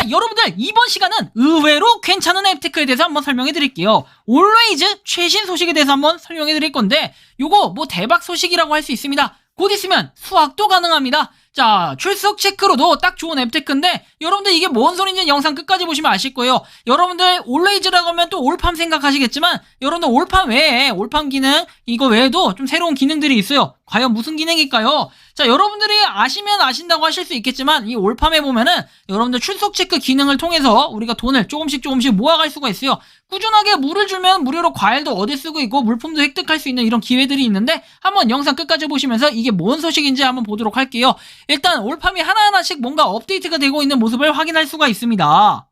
자 여러분들 이번 시간은 의외로 괜찮은 앱테크에 대해서 한번 설명해 드릴게요. 올웨이즈 최신 소식에 대해서 한번 설명해 드릴 건데 요거 뭐 대박 소식이라고 할 수 있습니다. 곧 있으면 수확도 가능합니다. 자 출석 체크로도 딱 좋은 앱테크인데 여러분들 이게 뭔 소리인지 영상 끝까지 보시면 아실 거예요. 여러분들 올레이즈라고 하면 또 올팜 생각하시겠지만 여러분들 올팜 외에 올팜 기능 이거 외에도 좀 새로운 기능들이 있어요. 과연 무슨 기능일까요? 자, 여러분들이 아시면 아신다고 하실 수 있겠지만, 이 올팜에 보면은, 여러분들 출석 체크 기능을 통해서 우리가 돈을 조금씩 조금씩 모아갈 수가 있어요. 꾸준하게 물을 주면 무료로 과일도 얻을 수가 있고, 물품도 획득할 수 있는 이런 기회들이 있는데, 한번 영상 끝까지 보시면서 이게 뭔 소식인지 한번 보도록 할게요. 일단, 올팜이 하나하나씩 뭔가 업데이트가 되고 있는 모습을 확인할 수가 있습니다.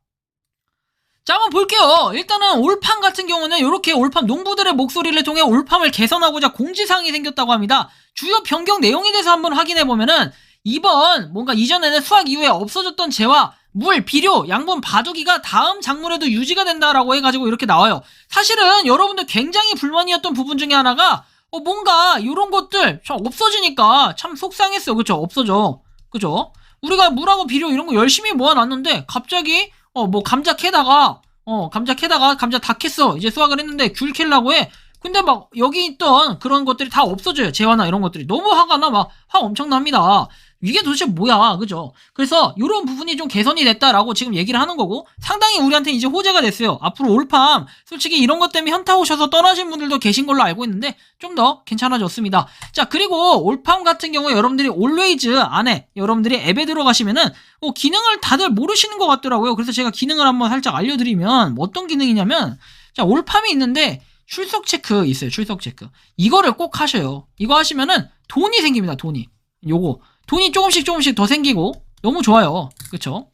자, 한번 볼게요. 일단은 올팜 같은 경우는 이렇게 올팜 농부들의 목소리를 통해 올팜을 개선하고자 공지사항이 생겼다고 합니다. 주요 변경 내용에 대해서 한번 확인해 보면은 이번 뭔가 이전에는 수확 이후에 없어졌던 재화, 물, 비료, 양분, 바두기가 다음 작물에도 유지가 된다라고 해가지고 이렇게 나와요. 사실은 여러분들 굉장히 불만이었던 부분 중에 하나가 어, 뭔가 이런 것들 참 없어지니까 참 속상했어요. 그쵸? 없어져. 그죠? 우리가 물하고 비료 이런 거 열심히 모아놨는데 갑자기 어 뭐 감자 캐다가 어 감자 캐다가 감자 다 캤어 이제 수확을 했는데 귤 캘라고 해. 근데 막 여기 있던 그런 것들이 다 없어져요. 재화나 이런 것들이. 너무 화가 나. 막 화 엄청 납니다 이게 도대체 뭐야? 그죠? 그래서 이런 부분이 좀 개선이 됐다라고 지금 얘기를 하는 거고 상당히 우리한테 이제 호재가 됐어요. 앞으로 올팜 솔직히 이런 것 때문에 현타 오셔서 떠나신 분들도 계신 걸로 알고 있는데 좀 더 괜찮아졌습니다. 자 그리고 올팜 같은 경우에 여러분들이 올웨이즈 안에 여러분들이 앱에 들어가시면은 어, 기능을 다들 모르시는 것 같더라고요. 그래서 제가 기능을 한번 살짝 알려드리면 뭐 어떤 기능이냐면 자 올팜이 있는데 출석 체크 있어요. 출석 체크. 이거를 꼭 하셔요. 이거 하시면은 돈이 생깁니다 돈이. 요거 돈이 조금씩 조금씩 더 생기고 너무 좋아요 그쵸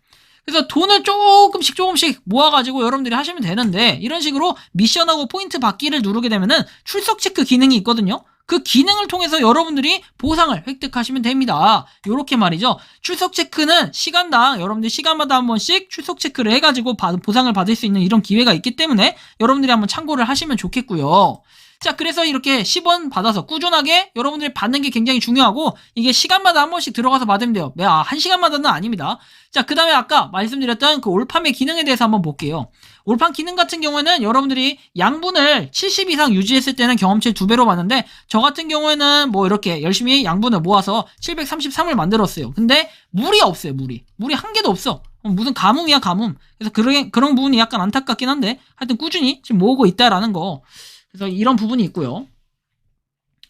그래서 돈을 조금씩 조금씩 모아가지고 여러분들이 하시면 되는데 이런 식으로 미션하고 포인트 받기를 누르게 되면은 출석 체크 기능이 있거든요 그 기능을 통해서 여러분들이 보상을 획득하시면 됩니다. 요렇게 말이죠. 출석 체크는 시간당 여러분들 시간마다 한 번씩 출석 체크를 해가지고 받- 보상을 받을 수 있는 이런 기회가 있기 때문에 여러분들이 한번 참고를 하시면 좋겠고요. 자, 그래서 이렇게 10원 받아서 꾸준하게 여러분들이 받는 게 굉장히 중요하고 이게 시간마다 한 번씩 들어가서 받으면 돼요. 매- 아, 한 시간마다는 아닙니다. 자, 그 다음에 아까 말씀드렸던 그 올팜의 기능에 대해서 한번 볼게요. 올팜 기능 같은 경우에는 여러분들이 양분을 70 이상 유지했을 때는 경험치 두 배로 받는데 저 같은 경우에는 뭐 이렇게 열심히 양분을 모아서 733을 만들었어요. 근데 물이 없어요, 물이. 물이 한 개도 없어. 어, 무슨 가뭄이야, 가뭄. 그래서 그런, 그런 부분이 약간 안타깝긴 한데 하여튼 꾸준히 지금 모으고 있다라는 거. 그래서 이런 부분이 있고요.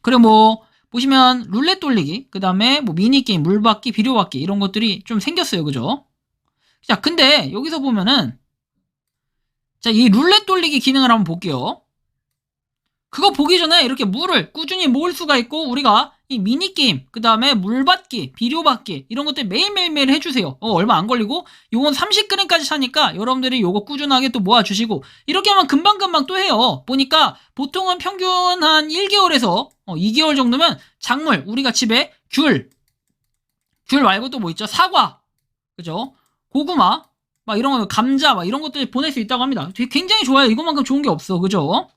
그리고 뭐 보시면 룰렛 돌리기, 그 다음에 뭐 미니게임, 물받기, 비료받기 이런 것들이 좀 생겼어요. 그죠? 자, 근데 여기서 보면은 자, 이 룰렛 돌리기 기능을 한번 볼게요. 그거 보기 전에 이렇게 물을 꾸준히 모을 수가 있고 우리가 이 미니게임, 그 다음에 물받기, 비료받기 이런 것들 매일매일매일 해주세요. 어, 얼마 안 걸리고 요건 30g까지 차니까 여러분들이 요거 꾸준하게 또 모아주시고 이렇게 하면 금방금방 또 해요. 보니까 보통은 평균 한 1개월에서 2개월 정도면 작물 우리가 집에 귤, 귤 말고 또 뭐 있죠? 사과, 그죠? 고구마, 막 이런 거 감자 막 이런 것들 보낼 수 있다고 합니다. 굉장히 좋아요. 이것만큼 좋은 게 없어. 그죠?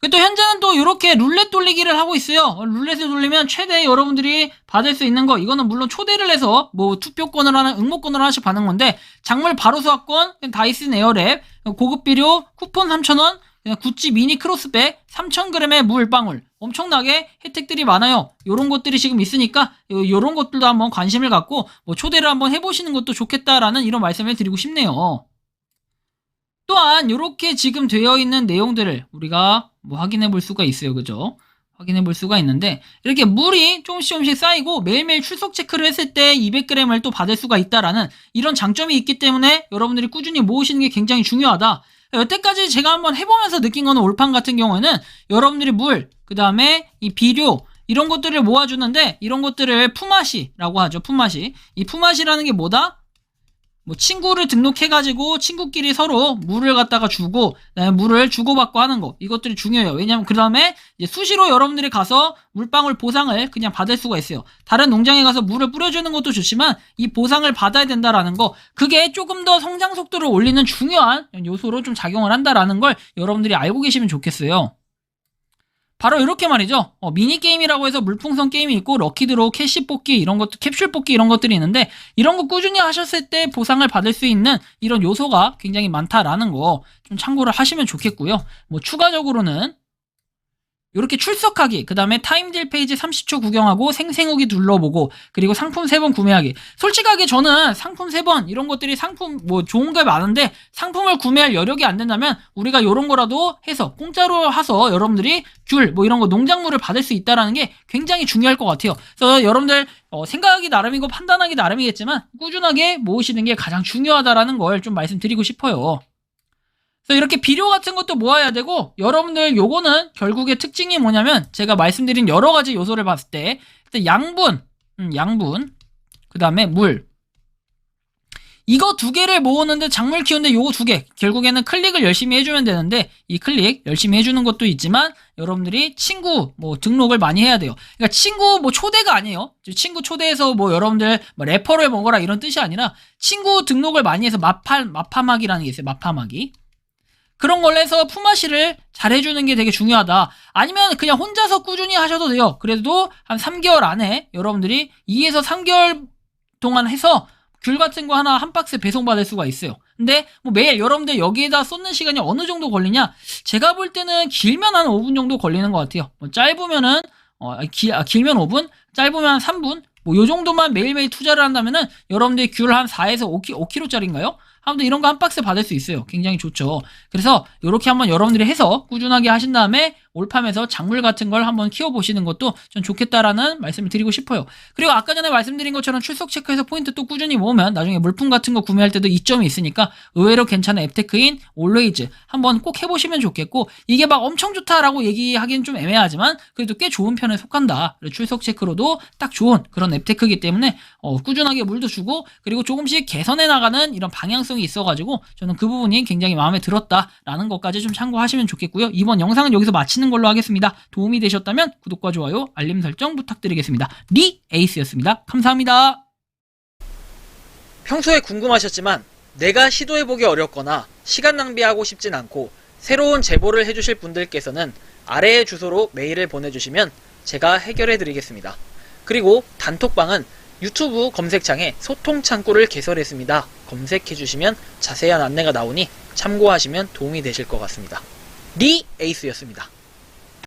그또 현재는 또 이렇게 룰렛 돌리기를 하고 있어요. 어, 룰렛을 돌리면 최대 여러분들이 받을 수 있는 거 이거는 물론 초대를 해서 뭐 투표권을 하는 응모권을 하나씩 받는 건데 작물 바로 수확권, 다이슨 에어랩, 고급 비료 쿠폰 3,000원, 그냥 구찌 미니 크로스백 3,000g의 물방울 엄청나게 혜택들이 많아요. 요런 것들이 지금 있으니까 요, 요런 것들도 한번 관심을 갖고 뭐 초대를 한번 해보시는 것도 좋겠다라는 이런 말씀을 드리고 싶네요. 또한 이렇게 지금 되어 있는 내용들을 우리가 뭐 확인해 볼 수가 있어요. 그죠? 확인해 볼 수가 있는데 이렇게 물이 조금씩 조금씩 쌓이고 매일매일 출석 체크를 했을 때 200g을 또 받을 수가 있다라는 이런 장점이 있기 때문에 여러분들이 꾸준히 모으시는 게 굉장히 중요하다. 여태까지 제가 한번 해보면서 느낀 거는 올판 같은 경우에는 여러분들이 물, 그 다음에 이 비료, 이런 것들을 모아주는데 이런 것들을 품앗이라고 하죠. 품앗이. 이 품앗이라는 게 뭐다? 뭐 친구를 등록해가지고 친구끼리 서로 물을 갖다가 주고 물을 주고받고 하는 거 이것들이 중요해요. 왜냐하면 그 다음에 수시로 여러분들이 가서 물방울 보상을 그냥 받을 수가 있어요. 다른 농장에 가서 물을 뿌려주는 것도 좋지만 이 보상을 받아야 된다라는 거 그게 조금 더 성장 속도를 올리는 중요한 요소로 좀 작용을 한다라는 걸 여러분들이 알고 계시면 좋겠어요. 바로 이렇게 말이죠. 어, 미니게임이라고 해서 물풍선 게임이 있고, 럭키드로우, 캐시 뽑기, 이런 것도, 캡슐 뽑기 이런 것들이 있는데, 이런 거 꾸준히 하셨을 때 보상을 받을 수 있는 이런 요소가 굉장히 많다라는 거 좀 참고를 하시면 좋겠고요. 뭐, 추가적으로는, 이렇게 출석하기, 그 다음에 타임딜 페이지 30초 구경하고 생생후기 둘러보고, 그리고 상품 3번 구매하기. 솔직하게 저는 상품 3번, 이런 것들이 상품, 뭐, 좋은 게 많은데, 상품을 구매할 여력이 안 된다면, 우리가 이런 거라도 해서, 공짜로 해서 여러분들이 귤, 뭐 이런 거 농작물을 받을 수 있다라는 게 굉장히 중요할 것 같아요. 그래서 여러분들, 어, 생각하기 나름이고 판단하기 나름이겠지만, 꾸준하게 모으시는 게 가장 중요하다라는 걸 좀 말씀드리고 싶어요. 그래서 이렇게 비료 같은 것도 모아야 되고 여러분들 요거는 결국에 특징이 뭐냐면 제가 말씀드린 여러 가지 요소를 봤을 때 양분, 음, 양분, 그 다음에 물. 이거 두 개를 모으는데 작물 키우는데 요거 두 개. 결국에는 클릭을 열심히 해주면 되는데 이 클릭 열심히 해주는 것도 있지만 여러분들이 친구 뭐 등록을 많이 해야 돼요. 그러니까 친구 뭐 초대가 아니에요. 친구 초대해서 뭐 여러분들 뭐 레퍼를 먹어라 이런 뜻이 아니라 친구 등록을 많이 해서 마파 마파막이라는 게 있어요. 마파막이. 그런 걸 해서 품앗이를 잘 해주는 게 되게 중요하다. 아니면 그냥 혼자서 꾸준히 하셔도 돼요. 그래도 한 3개월 안에 여러분들이 2에서 3개월 동안 해서 귤 같은 거 하나 한 박스 배송받을 수가 있어요. 근데 뭐 매일 여러분들 여기에다 쏟는 시간이 어느 정도 걸리냐? 제가 볼 때는 길면 한 5분 정도 걸리는 것 같아요. 뭐 짧으면은 어, 기, 아, 길면 5분, 짧으면 한 3분. 뭐 요 정도만 매일매일 투자를 한다면은 여러분들이 귤 한 4에서 5, 5kg짜리인가요? 아무튼 이런 거 한 박스 받을 수 있어요. 굉장히 좋죠. 그래서 이렇게 한번 여러분들이 해서 꾸준하게 하신 다음에 올팜에서 작물 같은 걸 한번 키워보시는 것도 전 좋겠다라는 말씀을 드리고 싶어요. 그리고 아까 전에 말씀드린 것처럼 출석 체크해서 포인트 또 꾸준히 모으면 나중에 물품 같은 거 구매할 때도 이점이 있으니까 의외로 괜찮은 앱테크인 올웨이즈 한번 꼭 해보시면 좋겠고 이게 막 엄청 좋다라고 얘기하기는 좀 애매하지만 그래도 꽤 좋은 편에 속한다. 출석 체크로도 딱 좋은 그런 앱테크이기 때문에 어, 꾸준하게 물도 주고 그리고 조금씩 개선해 나가는 이런 방향성이 있어가지고 저는 그 부분이 굉장히 마음에 들었다라는 것까지 좀 참고하시면 좋겠고요. 이번 영상은 여기서 마치는 걸로 하겠습니다. 도움이 되셨다면 구독과 좋아요, 알림 설정 부탁드리겠습니다. 리 에이스였습니다. 감사합니다. 평소에 궁금하셨지만 내가 시도해보기 어렵거나 시간 낭비하고 싶진 않고 새로운 제보를 해주실 분들께서는 아래의 주소로 메일을 보내주시면 제가 해결해드리겠습니다. 그리고 단톡방은 유튜브 검색창에 소통 창구를 개설했습니다. 검색해주시면 자세한 안내가 나오니 참고하시면 도움이 되실 것 같습니다. 리 에이스였습니다.